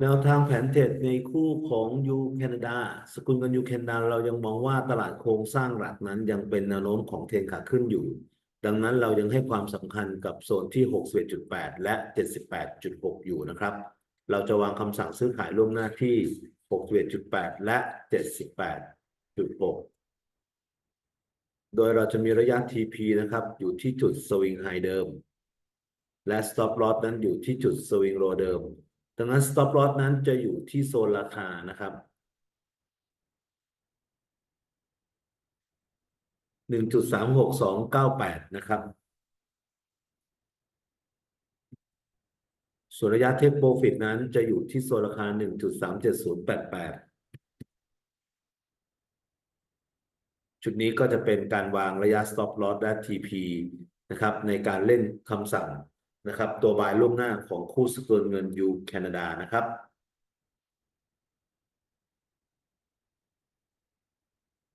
แนวทางแผนเทรดในคู่ของยูแคนาดา สกุลเงินยูแคนาดาเรายังมองว่าตลาดโครงสร้างหลักนั้นยังเป็นแนวโน้มของเทรนขาขึ้นอยู่ ดังนั้นเรายังให้ความสำคัญกับโซนที่ 61.8 และ 78.6 อยู่นะครับ เราจะวางคำสั่งซื้อขายล่วงหน้าที่ 61.8 และ 78.6 โดยเราจะมีระยะ TP นะครับ อยู่ที่จุด Swing High เดิม และ Stop Loss นั้นอยู่ที่จุด Swing Low เดิม ดังนั้น Stop Loss นั้นจะอยู่ที่โซนราคานะครับหนึ่งจุดสามหกสองเก้าแปดนะครับส่วนระยะเทคโปรฟิตนั้นจะอยู่ที่โซนราคาหนึ่งจุดสามเจ็ดศูนย์แปดแปดชุดนี้ก็จะเป็นการวางระยะ stop loss และ TP นะครับ ในการเล่นคำสั่ง นะครับ ตัวบายล่วงหน้าของคู่สกุลเงินยูแคนาดานะครับ